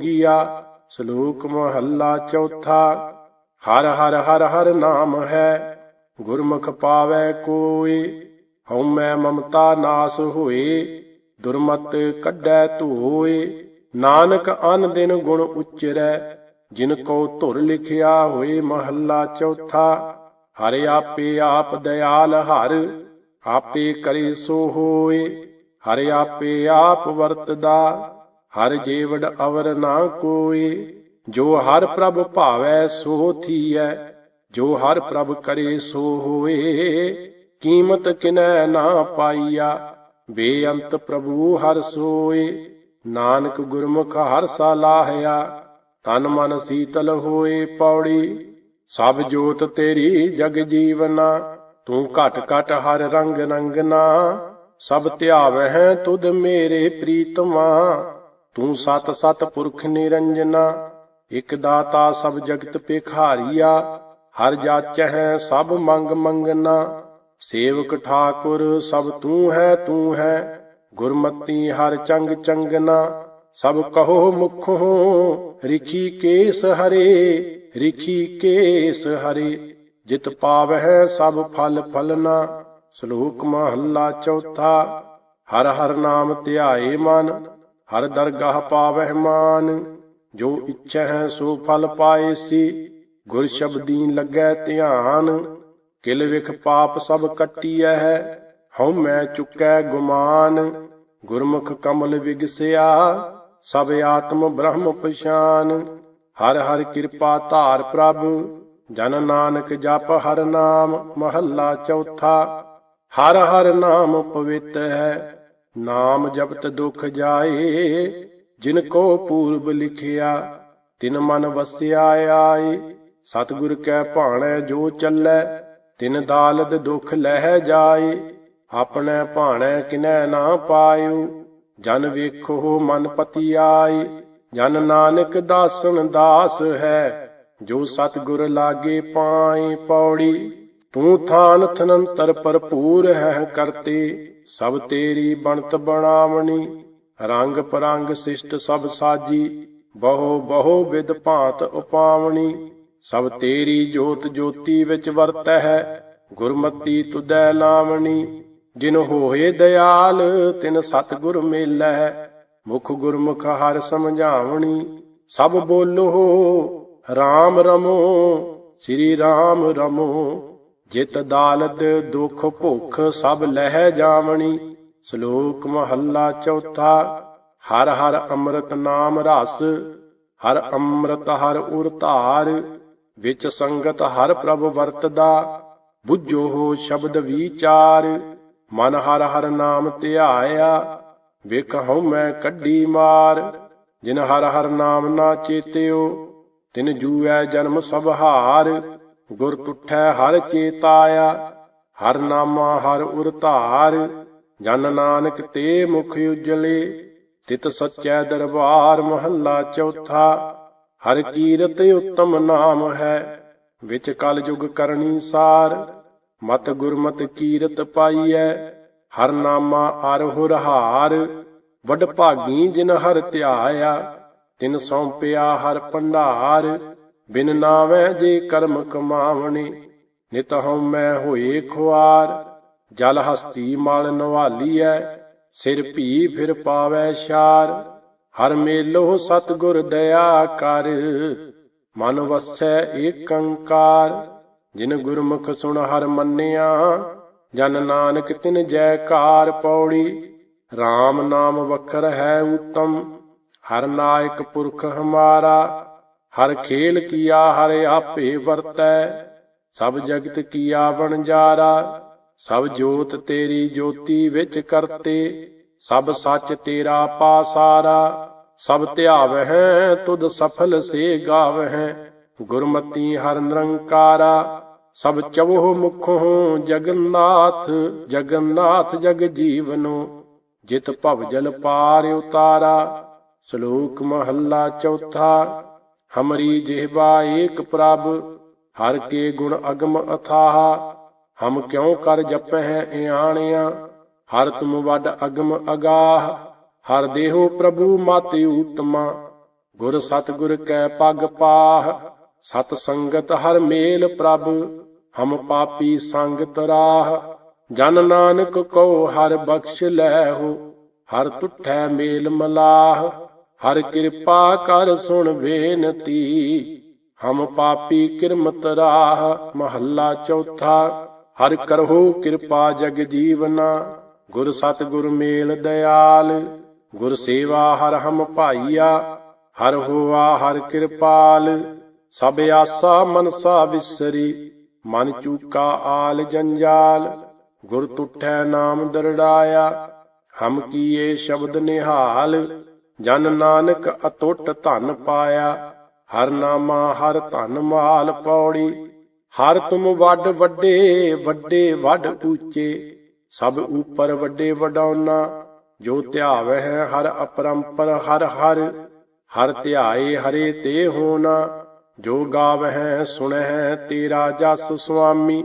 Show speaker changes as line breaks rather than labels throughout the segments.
ਗੀਆ, ਸ਼ਲੋਕ ਮਹੱਲਾ ਚੌਥਾ, ਹਰ ਹਰ ਹਰ ਹਰ ਨਾਮ ਹੈ, ਗੁਰਮੁਖ ਪਾਵੈ ਕੋਇ ਹਉਮੈ ਮਮਤਾ ਨਾਸ ਹੋਏ, ਦੁਰਮਤ ਕੱਢੈ ਧੋਏ, ਨਾਨਕ ਅਨ ਦਿਨ ਗੁਣ ਉਚਰੈ, ਜਿਨ ਕੋ ਧੁਰ ਲਿਖਿਆ ਹੋਏ ਮਹੱਲਾ ਚੌਥਾ, ਹਰਿ ਆਪੇ ਆਪ ਦਇਆਲ ਹਰ, ਆਪੇ ਕਰੇ ਸੋ ਹੋਏ, ਹਰਿ ਆਪੇ ਆਪ ਵਰਤਦਾ ਹਰ ਜੀਵੜ ਅਵਰ ਨਾ ਕੋਏ, ਜੋ ਹਰ ਪ੍ਰਭ ਭਾਵੈ ਸੋ ਥੀਐ, ਜੋ ਹਰ ਪ੍ਰਭ ਕਰੇ ਸੋ ਹੋਏ। ਕੀਮਤ ਕਿਨੈ ਨਾ ਪਾਈਆ, ਬੇਅੰਤ ਪ੍ਰਭੂ ਹਰ ਸੋਏ। ਨਾਨਕ ਗੁਰਮੁਖ ਹਰ ਸਾਲਾਹਿਆ ਤਨ ਮਨ ਸੀਤਲ ਹੋਏ ਪੌੜੀ। ਸਭ ਜੋਤ ਤੇਰੀ ਜਗ ਜੀਵਨਾ, ਤੂੰ ਘਟ ਘਟ ਹਰ ਰੰਗ ਰੰਗਨਾ। ਸਭ ਧਿਆਵਹਿ ਤੁਧ ਮੇਰੇ ਪ੍ਰੀਤਮਾ ਤੂੰ ਸਤ ਸਤ ਪੁਰਖ ਨਿਰੰਜਨਾ, ਇਕ ਦਾਤਾ ਸਭ ਜਗਤ ਪੇਖਾਰੀਆ ਹਰ ਜਾਚਹਿ ਸਭ ਮੰਗ ਮੰਗਨਾ। ਸੇਵਕ ਠਾਕੁਰ ਸਭ ਤੂੰ ਹੈ ਤੂੰ ਹੈ, ਗੁਰਮਤੀ ਹਰ ਚੰਗ ਚੰਗਨਾ। ਸਭ ਕਹੋ ਮੁਖੋਂ ਰਿਖੀ ਕੇਸ ਹਰੇ ਰਿਖੀ ਕੇਸ ਹਰੇ। ਜਿਤ ਪਾਵਹਿ ਸਭ ਫਲ ਫਲਨਾ, ਸ਼ਲੋਕ ਮਹੱਲਾ ਚੌਥਾ। ਹਰ ਹਰ ਨਾਮ ਧਿਆਏ ਮਨ ਹਰ ਦਰਗਾਹ ਪਾਵਹਿ ਮਾਨ, ਜੋ ਇੱਛਾ ਹੈ ਸੋ ਫਲ ਪਾਏ ਸੀ। ਗੁਰ ਸ਼ਬਦੀਨ ਲੱਗੈ ਧਿਆਨ, ਕਿਲ ਵਿਖ ਪਾਪ ਸਭ ਕੱਟੀਐ ਹੈ। ਹਉ ਮੈਂ ਚੁੱਕੈ ਗੁਮਾਨ, ਗੁਰਮੁਖ ਕਮਲ ਵਿਗਸਿਆ। ਸਭ ਆਤਮ ਬ੍ਰਹਮ ਪਛਾਨ, ਹਰ ਹਰ ਕਿਰਪਾ ਧਾਰ ਪ੍ਰਭ। ਜਨ ਨਾਨਕ ਜਪ ਹਰ ਨਾਮ ਮਹੱਲਾ ਚੌਥਾ। ਹਰ ਹਰ ਨਾਮ ਪਵਿੱਤ ਹੈ। ਨਾਮ ਜਪਤ ਦੁਖ ਜਾਏ, ਜਿਨ ਕੋ ਪੂਰਬ ਲਿਖਿਆ, ਤਿਨ ਮਨ ਵਸਿਆ ਆਏ। ਸਤਿਗੁਰ ਕੈ ਭਾਣੈ ਜੋ ਚੱਲੈ, ਤਿਨ ਦਾਲਦ ਦੁਖ ਲਹਿ ਜਾਏ। ਆਪਣੇ ਭਾਣੈ ਕਿਨੈ ਨਾ ਪਾਇਓ, ਜਨ ਵੇਖੋ ਮਨ ਪਤੀ ਆਏ ਜਨ ਨਾਨਕ ਦਾਸਨ ਦਾਸ ਹੈ, ਜੋ ਸਤਿਗੁਰ ਲਾਗੇ ਪਾਏ ਪੌੜੀ। ਤੂੰ ਥਾਨ ਥਨੰਤਰ ਭਰਪੂਰ ਹੈ ਕਰਤੇ। ਸਭ ਤੇਰੀ ਬਣਤ ਬਣਾਵਣੀ, ਰੰਗ ਪਰੰਗ ਸਿਸ਼ਟ ਸਭ ਸਾਜੀ, ਬਹੁ ਬਹੁ ਵਿਦ ਭਾਂਤ ਉਪਾਵਣੀ। ਸਭ ਤੇਰੀ ਜੋਤ ਜੋਤੀ ਵਿੱਚ ਵਰਤੈ ਹੈ ਗੁਰਮਤੀ ਤੁਦੈ ਲਾਵਣੀ। ਜਿਨ ਹੋਏ ਦਿਆਲ, ਤਿਨ ਸਤਿਗੁਰ ਮੇਲੈ ਮੁਖ ਗੁਰਮੁਖ ਹਰ ਸਮਝਾਵਣੀ, ਸਭ ਬੋਲੋ RAM ਰਮੋ, ਸ੍ਰੀ RAM ਰਮੋ। ਜਿਤ ਦਾਲਦ ਦੁਖ ਭੁਖ ਸਭ ਲਹਿ ਜਾਵਣੀ, ਸ਼ਲੋਕ ਮਹੱਲਾ ਚੌਥਾ, ਹਰ ਹਰ ਅੰਮ੍ਰਿਤ ਨਾਮ ਰਸ, ਹਰ ਅੰਮ੍ਰਿਤ ਹਰ ਉਰ ਧਾਰ, ਵਿੱਚ ਸੰਗਤ ਹਰ ਪ੍ਰਭ ਵਰਤਦਾ, ਬੁੱਝੋ ਹੋ ਸ਼ਬਦ ਵਿਚਾਰ, ਮਨ ਹਰ ਹਰ ਨਾਮ ਧਿਆਇਆ ਵੇਖ ਹਉ ਮੈਂ ਕੱਢੀ ਮਾਰ, ਜਿਨ ਹਰ ਹਰ ਨਾਮ ਨਾ ਚੇਤਿਓ, ਤਿਨ ਜੂਐ ਜਨਮ ਸਭ ਹਾਰ ਗੁਰ ਤੁਠੈ ਹਰ ਚੇਤਾਇਆ, ਹਰ ਨਾਮਾ ਹਰ ਉਰ ਧਾਰ ਜਨ ਨਾਨਕ ਤੇ ਮੁਖ ਉਜਲੇ, ਤਿਤ ਸਚੈ ਦਰਬਾਰ ਮਹੱਲਾ ਚੌਥਾ, ਹਰ ਕੀਰਤ ਉਤਮ ਨਾਮ ਹੈ, ਵਿੱਚ ਕਲ ਯੁਗ ਕਰਨੀ ਸਾਰ, ਮਤ ਗੁਰਮਤ ਕੀਰਤ ਪਾਈਐ, ਹਰ ਨਾਮਾ ਅਰਹੁ ਰਹਾਰ ਵਡ ਭਾਗੀ ਜਿਨ ਹਰ ਧਿਆਇਆ, ਤਿਨ ਸੌਂਪਿਆ ਹਰ ਭੰਡਾਰ ਬਿਨ ਨਾਵੇਂ ਜੇ ਕਰਮ ਕਮਾਵਣੇ, ਨਿਤ ਹਉ ਮੈਂ ਹੋਏ ਖੁਆਰ। ਜਲ ਹਸਤੀ ਮਲ ਨਵਾਲੀਐ, ਸਿਰ ਭੀ ਫਿਰ ਪਾਵੈ ਸ਼ਾਰ। ਹਰ ਮੇਲੋ ਸਤਗੁਰ ਦਇਆ ਕਰ, ਮਨ ਵਸੈ ਏਕੰਕਾਰ ਜਿਨ ਗੁਰਮੁਖ ਸੁਣ ਹਰ ਮੰਨਿਆ, ਜਨ ਨਾਨਕ ਤਿਨ ਜੈਕਾਰ ਪੌੜੀ। RAM ਨਾਮ ਵਖਰ ਹੈ ਉਤਮ, ਹਰ ਨਾਇਕ ਪੁਰਖ ਹਮਾਰਾ। ਹਰ ਖੇਲ ਕੀਆ ਹਰ ਆਪੇ ਵਰਤੈ, ਸਭ ਜਗਤ ਕੀਆ ਬਣਜਾਰਾ ਸਭ ਜੋਤ ਤੇਰੀ ਜੋਤੀ ਵਿੱਚ ਕਰਤੇ, ਸਭ ਸੱਚ ਤੇਰਾ ਪਾਸਾਰਾ ਸਭ ਧਿਆਵਹਿ, ਤੁਧ ਸਫਲ ਸੇ ਗਾਵਹਿ, ਗੁਰਮਤੀ ਹਰ ਨਿਰੰਕਾਰਾ, ਸਭ ਚਵੋ ਮੁਖੋਂ ਜਗਨਨਾਥ ਜਗਨਨਾਥ ਜਗ ਜੀਵਨੋ, ਜਿਤ ਭਵ ਜਲ ਪਾਰ ਉਤਾਰਾ, ਸ਼ਲੋਕ ਮਹੱਲਾ ਚੌਥਾ ਹਮਰੀ ਜਿਹਬਾ ਏਕ ਪ੍ਰਭ, ਹਰ ਕੇ ਗੁਣ ਅਗਮ ਅਥਾਹ। ਹਮ ਕਿਉ ਕਰ ਜਪਹਿ ਇਆਣਿਆ ਹਰ ਤੁਮ ਵੱਡ ਅਗਮ ਅਗਾਹ। ਹਰ ਦੇਹੋ ਪ੍ਰਭੂ ਮਾਤੇ ਉਤਮਾ ਗੁਰ ਸਤਿਗੁਰ ਕੈ ਪਗ ਪਾਹ। ਸਤ ਸੰਗਤ ਹਰ ਮੇਲ ਪ੍ਰਭ, ਹਮ ਪਾਪੀ ਸੰਗਤ ਰਾਹ। ਜਨ ਨਾਨਕ ਕੋ ਹਰ ਬਖਸ਼ ਲੈਹੋ ਹਰ ਤੁਠੈ ਮੇਲ ਮਲਾਹ। ਹਰ ਕਿਰਪਾ ਕਰ ਸੁਣ ਬੇਨਤੀ, ਹਮ ਪਾਪੀ ਕਿਰਮਤ ਰਾਹ ਮਹੱਲਾ ਚੌਥਾ, ਹਰ ਕਰਹੁ ਕਿਰਪਾ ਜਗ ਜੀਵਨਾ, ਗੁਰ ਸਤ ਗੁਰ ਮੇਲ ਦਇਆਲ ਗੁਰ ਸੇਵਾ ਹਰ ਹਮ ਭਾਈਆ, ਹਰ ਹੋਆ ਹਰ ਕਿਰਪਾਲ, ਸਭ ਆਸਾ ਮਨਸਾ ਵਿਸਰੀ, ਮਨ ਚੂਕਾ ਆਲ ਜੰਜਾਲ, ਗੁਰ ਤੁਠੈ ਨਾਮ ਦਰੜਾਇਆ, ਹਮ ਕੀਏ ਸ਼ਬਦ ਨਿਹਾਲ ਜਨ ਨਾਨਕ ਅਟੁੱਟ ਧਨ ਪਾਇਆ, ਹਰ ਨਾਮਾ ਹਰ ਧਨ ਮਾਲ ਪੌੜੀ, ਹਰ ਤੁਮ ਵੱਡ ਵੱਡੇ ਵੱਡੇ ਵੱਡ ਉੱਚੇ, ਸਭ ਉਪਰ ਵੱਡੇ ਵਡਾਉਨਾ ਜੋ ਧਿਆਵੈ ਹੈ ਹਰ ਅਪਰੰਪਰ ਹਰ ਹਰ ਹਰ ਧਿਆਏ ਹਰੇ ਤੇ ਹੋਣਾ, ਜੋ ਗਾਵਹਿ ਸੁਣਹਿ ਤੇਰਾ ਜਸ ਸੁਆਮੀ,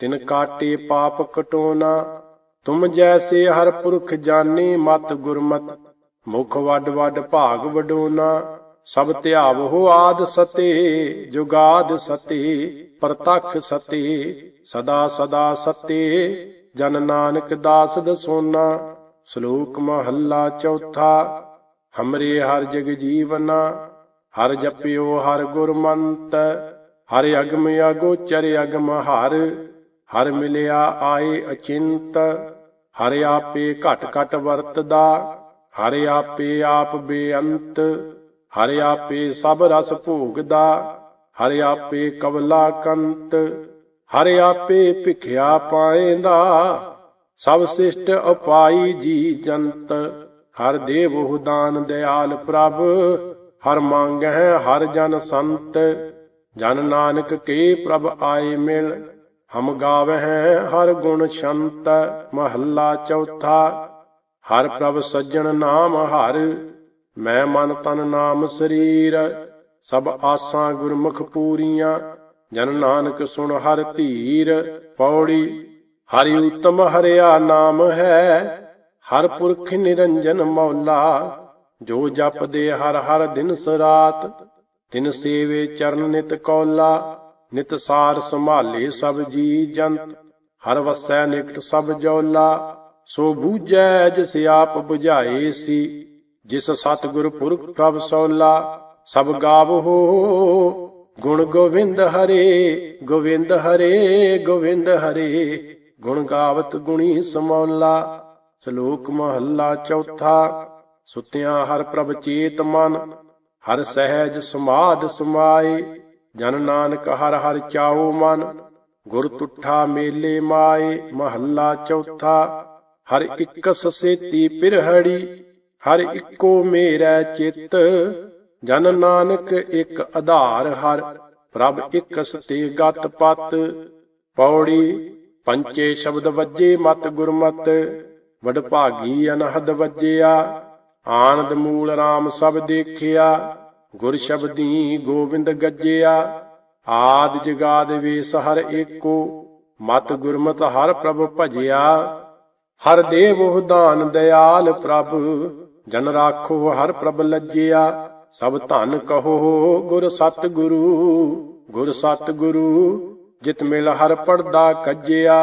ਤਿਨ ਕਾਟੇ ਪਾਪ ਕਟੋਨਾ ਤੁਮ ਜੈਸੇ ਹਰ ਪੁਰਖ ਜਾਣੇ ਮਤ ਗੁਰਮਤ ਮੁਖ ਵੱਡ ਵੱਡ ਭਾਗ ਵਡੋਨਾ, ਸਭ ਧਿਆਵ ਹੋ ਆਦ ਸਤੇ, ਜੁਗਾਦ ਸਤੇ, ਪ੍ਰਤਖ ਸਤੇ, ਸਦਾ ਸਦਾ ਸਤੇ, ਜਨ ਨਾਨਕ ਦਾਸ ਦਸੋਨਾ, ਸ਼ਲੋਕ ਮਹੱਲਾ ਚੌਥਾ, ਹਮਰੇ ਹਰ ਜਗ ਜੀਵਨਾ, ਹਰ ਜਪਿਓ ਹਰ ਗੁਰਮੰਤ, ਹਰ ਅਗਮ ਅਗੋਚਰ ਅਗਮ ਹਰ ਹਰ ਮਿਲਿਆ ਆਏ ਅਚਿੰਤ, ਹਰ ਆਪੇ ਘਟ ਘਟ ਵਰਤਦਾ ਹਰ ਆਪੇ ਆਪ ਬੇਅੰਤ, ਹਰ ਆਪੇ ਸਭ ਰਸ ਭੋਗਦਾ, ਹਰ ਆਪੇ ਕਵਲਾ ਕੰਤ, ਹਰ ਆਪੇ ਭਿਖਿਆ ਪਾਏਂਦਾ, ਸਭ ਸਿਸ਼ਟ ਉਪਾਈ ਜੀ ਜੰਤ, ਹਰ ਦੇਵ ਦਾਨ ਦਿਆਲ ਪ੍ਰਭ, ਹਰ ਮੰਗਹਿ ਹਰ ਜਨ ਸੰਤ, ਜਨ ਨਾਨਕ ਕੇ ਪ੍ਰਭ ਆਏ ਮਿਲ, ਹਮ ਗਾਵਹਿ ਹਰ ਗੁਣ ਸ਼ੰਤ, ਮਹੱਲਾ ਚੌਥਾ ਹਰ ਪ੍ਰਭ ਸੱਜਣ ਨਾਮ ਹਰ, ਮੈਂ ਮਨ ਤਨ ਨਾਮ ਸਰੀਰ। ਸਭ ਆਸਾਂ ਗੁਰਮੁਖ ਪੂਰੀਆਂ, ਜਨ ਨਾਨਕ ਸੁਣ ਹਰ ਧੀਰ। ਪੌੜੀ, ਹਰਿ ਉਤਮ ਹਰਿਆ ਨਾਮ ਹੈ, ਹਰ ਪੁਰਖ ਨਿਰੰਜਨ ਮੌਲਾ। ਜੋ ਜਪਦੇ ਹਰ ਹਰ ਦਿਨ ਸਰਾਤ, ਤਿਨ ਸੇਵੇ ਚਰਨ ਨਿਤ ਕੌਲਾ। ਨਿਤ ਸਾਰ ਸੰਭਾਲੇ ਸਭ ਜੀ ਜੰਤ, ਹਰ ਵਸੈ ਨਿਕਟ ਸਭ ਜੌਲਾ। ਸੋ ਬੂਝੈ ਜਿਸ ਆਪ 부ਝਾਏ ਸੀ, ਜਿਸ ਸਤਿਗੁਰ ਪੁਰਖ ਪ੍ਰਭ ਸੌਲਾ, ਸਭ ਗਾਵੋ ਗੁਣ ਗੋਵਿੰਦ ਹਰੇ ਗੋਵਿੰਦ ਹਰੇ ਗੋਵਿੰਦ ਹਰੇ, ਗੁਣ ਗਾਵਤ ਗੁਣੀ ਸਮੌਲਾ। ਸ਼ਲੋਕ ਮਹੱਲਾ ਚੌਥਾ, ਸੁਤਿਆਂ ਹਰ ਪ੍ਰਭ ਚੇਤ ਮਨ, ਹਰ ਸਹਿਜ ਸਮਾਦ ਸਮਾਏ। ਜਨ ਨਾਨਕ ਹਰ ਹਰ ਚਾਓ ਮਨ, ਗੁਰ ਤੁਠਾ ਮੇਲੇ ਮਾਏ। ਮਹੱਲਾ ਚੌਥਾ ਹਰ ਇਕਸ ਸੇਤੀ ਪਿਰਹੜੀ ਹਰ ਇੱਕੋ ਮੇਰਾ ਚਿੱਤ। ਜਨ ਨਾਨਕ ਇੱਕ ਆਧਾਰ ਹਰ, ਪ੍ਰਭ ਇੱਕ ਸਤੇ ਗਤ ਪਤ। ਪੌੜੀ, ਪੰਚੇ ਸ਼ਬਦ ਵੱਜੇ ਮਤ ਗੁਰਮਤ। ਵਡ ਭਾਗੀ ਅਨਹਦ ਵੱਜਿਆ, ਆਨੰਦ ਮੂਲ RAM ਸਭ ਦੇਖਿਆ। ਗੁਰ ਸ਼ਬਦੀ ਗੋਬਿੰਦ ਗੱਜਿਆ, ਆਦ ਜਗਾਦ ਵੇਸ ਹਰ ਏਕੋ। ਮਤ ਗੁਰਮਤ ਹਰ ਪ੍ਰਭ ਭਜਿਆ। ਹਰ ਦੇਵੋ ਦਾਨ ਦਿਆਲ ਪ੍ਰਭ, ਜਨ ਰਾਖੋ ਹਰ ਪ੍ਰਭ ਲੱਜਿਆ। ਸਭ ਧਨ ਕਹੋ ਗੁਰ ਸਤ ਗੁਰੂ ਗੁਰ ਸਤ ਗੁਰੂ ਜਿਤ ਮਿਲ ਹਰ ਪੜਦਾ ਕੱਜਿਆ।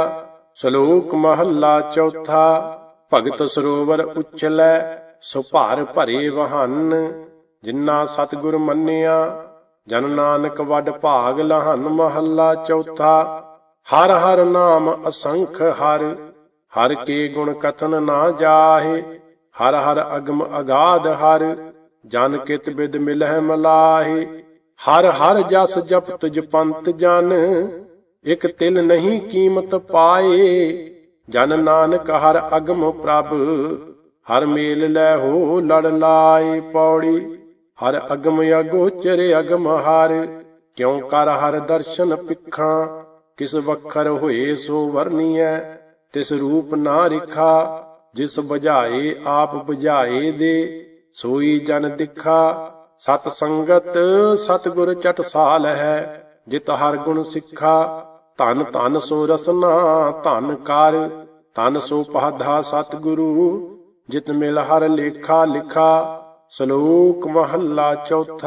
ਸ਼ਲੋਕ ਮਹੱਲਾ ਚੌਥਾ, ਭਗਤ ਸਰੋਵਰ ਉਛਲੈ, ਸੋ ਭਰੇ ਵਹਨ ਜਿਨ੍ਹਾਂ ਸਤਿਗੁਰ ਮੰਨਿਆ, ਜਨ ਨਾਨਕ ਵੱਡ ਭਾਗ ਲਹਨ ਮਹੱਲਾ ਚੌਥਾ। ਹਰ ਹਰ ਨਾਮ ਅਸੰਖ ਹਰ ਹਰ ਕੇ ਗੁਣ ਕਥਨ ਨਾ ਜਾਹੇ, ਹਰ ਹਰ ਅਗਮ ਅਗਾਧ ਹਰ, ਜਨ ਕਿਤ ਬਿਦ ਮਿਲਹਿ ਮਲਾਹੇ, ਹਰ ਹਰ ਜਸ ਜਪਤ ਜਪੰਤ ਜਨ, ਇਕ ਤਿਲ ਨਹੀਂ ਕੀਮਤ ਪਾਏ, ਜਨ ਨਾਨਕ ਹਰ ਅਗਮ ਪ੍ਰਭ, ਹਰ ਮੇਲ ਲੈ ਹੋ ਲੜ ਲਾਏ ਪੌੜੀ, ਹਰ ਅਗਮ ਅਗੋਚਰ ਅਗਮ ਹਰ, ਕਿਉ ਕਰ ਹਰ ਦਰਸ਼ਨ ਪਿੱਖਾਂ ਕਿਸ ਵਖਰ ਹੋਏ ਸੋ ਵਰਨੀਐ ਤਿਸ ਰੂਪ ਨਾ ਰਿਖਾ, ਜਿਸ ਬੁਝਾਏ ਆਪ ਬੁਝਾਏ ਦੇ, ਸੋਈ ਜਨ ਦਿਖਾ ਸਤ ਸੰਗਤ ਸਤਗੁਰ ਚਟਸਾਲ ਹੈ, ਜਿਤ ਹਰ ਗੁਣ ਸਿੱਖਾ। ਧਨ ਧਨ ਸੋ ਰਸਨਾ, ਧਨ ਕਰ, ਧਨ ਸੋ ਪਹਧਾ ਸਤਗੁਰੂ। ਜਿਤ ਮਿਲ ਹਰ ਲੇਖਾ ਲਿਖਾ, ਸ਼ਲੋਕ ਮਹੱਲਾ ਚੌਥਾ।